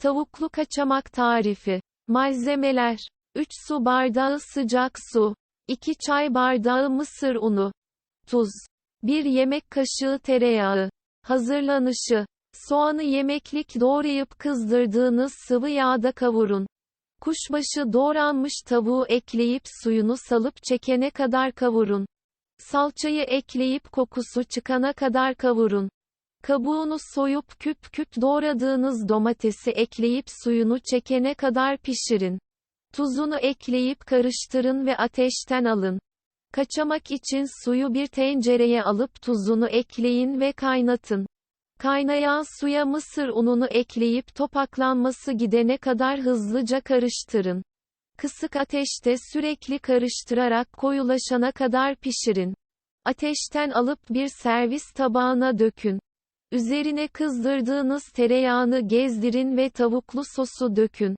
Tavuklu kaçamak tarifi. Malzemeler. 3 su bardağı sıcak su. 2 çay bardağı mısır unu. Tuz. 1 yemek kaşığı tereyağı. Hazırlanışı. Soğanı yemeklik doğrayıp kızdırdığınız sıvı yağda kavurun. Kuşbaşı doğranmış tavuğu ekleyip suyunu salıp çekene kadar kavurun. Salçayı ekleyip kokusu çıkana kadar kavurun. Kabuğunu soyup küp küp doğradığınız domatesi ekleyip suyunu çekene kadar pişirin. Tuzunu ekleyip karıştırın ve ateşten alın. Kaçamak için suyu bir tencereye alıp tuzunu ekleyin ve kaynatın. Kaynayan suya mısır ununu ekleyip topaklanması gidene kadar hızlıca karıştırın. Kısık ateşte sürekli karıştırarak koyulaşana kadar pişirin. Ateşten alıp bir servis tabağına dökün. Üzerine kızdırdığınız tereyağını gezdirin ve tavuklu sosu dökün.